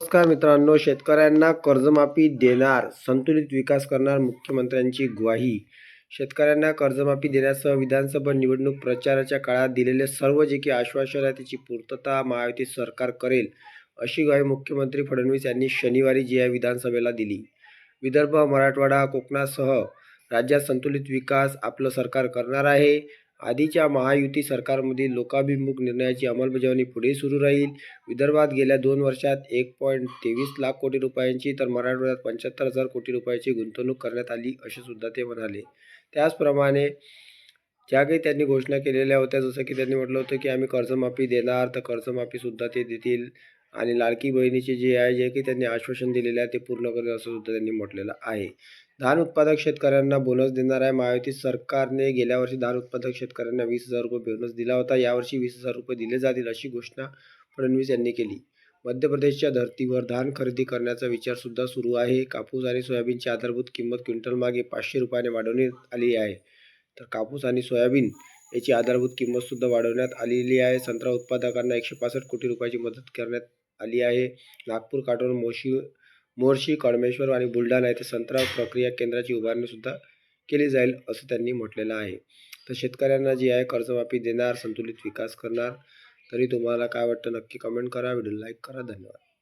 नमस्कार मित्रांनो शेतकऱ्यांना कर्जमाफी देणार संतुलित विकास करणार मुख्यमंत्र्यांची ग्वाही. शेतकऱ्यांना कर्जमाफी देण्यासह विधानसभा निवडणूक प्रचाराच्या काळात दिलेले सर्व जे की आश्वासन आहे त्याची पूर्तता महायुती सरकार करेल अशी ग्वाही मुख्यमंत्री फडणवीस यांनी शनिवारी जी आहे विधानसभेला दिली. विदर्भ मराठवाडा कोकणासह राज्यात संतुलित विकास आपलं सरकार करणार आहे. आधीच्या महायुती सरकारमधील लोकाभिमुख निर्णयाची अंमलबजावणी पुढे सुरू राहील. विदर्भात गेल्या दोन वर्षात एक पॉईंट तेवीस लाख कोटी रुपयांची तर मराठवाड्यात पंच्याहत्तर हजार कोटी रुपयांची गुंतवणूक करण्यात आली असे सुद्धा ते म्हणाले. त्याचप्रमाणे ज्या काही त्यांनी घोषणा केलेल्या होत्या जसं की त्यांनी म्हटलं होतं की आम्ही कर्जमाफी देणार तर कर्जमाफीसुद्धा ते देतील. आणि लाडकी बहिणीचे जे आहे जे की त्यांनी आश्वासन दिलेलं आहे ते पूर्ण करेल असं सुद्धा त्यांनी म्हटलेलं आहे. धान उत्पादक शेतकऱ्यांना बोनस देणार आहे. महायुती सरकारने गेल्या वर्षी धान उत्पादक शेतकऱ्यांना वीस हजार रुपये बोनस दिला होता. यावर्षी वीस हजार रुपये दिले जातील अशी घोषणा फडणवीस यांनी केली. मध्य प्रदेशच्या धर्तीवर धान खरेदी करण्याचा विचारसुद्धा सुरू आहे. कापूस आणि सोयाबीनची आधारभूत किंमत क्विंटल मागे पाचशे रुपयाने वाढवण्यात आली आहे. तर कापूस आणि सोयाबीन याची आधारभूत किंमतसुद्धा वाढवण्यात आलेली आहे. संत्रा उत्पादकांना एकशे पासष्ट कोटी रुपयाची मदत करण्यात आली आहे. नागपूर काटोल मोशी मोर्शी कडमेश्वर आणि बुलढाणा येथे संत्रा प्रक्रिया केंद्राची उभारणीसुद्धा केली जाईल असं त्यांनी म्हटलेलं आहे. तर शेतकऱ्यांना जी आहे कर्जमाफी देणार संतुलित विकास करणार तरी तुम्हाला काय वाटतं नक्की कमेंट करा व्हिडिओ लाईक करा. धन्यवाद.